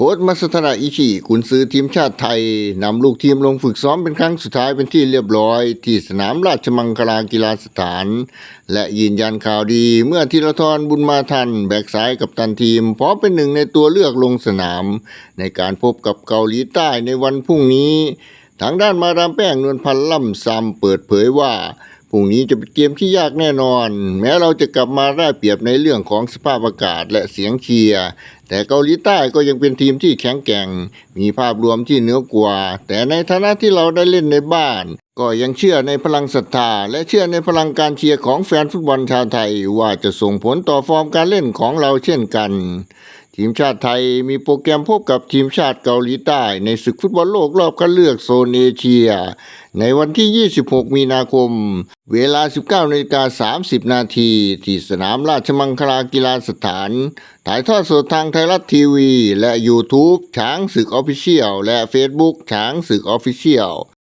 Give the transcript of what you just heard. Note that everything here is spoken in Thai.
โค้ชมัสตระอิชิกุนซือทีมชาติไทย นำลูกทีมลงฝึกซ้อมเป็นครั้งสุดท้ายเป็นที่เรียบร้อย ที่สนามราชมังคลากีฬาสถาน และยืนยันข่าวดีเมื่อธีรทรบุญมาทัน แบกซ้ายกับตันทีม พร้อมเป็นหนึ่งในตัวเลือกลงสนาม ในการพบกับเกาหลีใต้ในวันพรุ่งนี้ ทางด้านมาดามแป้งนวลพันธ์ล่ำซำเปิดเผยว่า พรุ่งนี้จะเป็นเกมที่ยากแน่นอน แม้เราจะกลับมาได้เปรียบในเรื่องของสภาพอากาศและเสียงเชียร์แต่เกาหลีใต้ก็ยังเป็นทีมที่แข็งแกร่ง มีภาพรวมที่เหนือกว่า แต่ในฐานะที่เราได้เล่นในบ้าน ก็ยังเชื่อในพลังศรัทธา และเชื่อในพลังการเชียร์ของแฟนฟุตบอลชาวไทย ว่าจะส่งผลต่อฟอร์มการเล่นของเราเช่นกัน ทีมชาติไทยมีโปรแกรมพบกับทีมชาติเกาหลีใต้ในศึกฟุตบอลโลกรอบคัดเลือกโซนเอเชีย ในวันที่ 26 มีนาคม เวลา 19นาฬิกา30 นาที ที่สนามราชมังคลากีฬาสถาน ถ่ายทอดสดทางไทยรัฐทีวี และ YouTube ช้างศึกออฟฟิเชียลและ Facebook ช้างศึกออฟฟิเชียล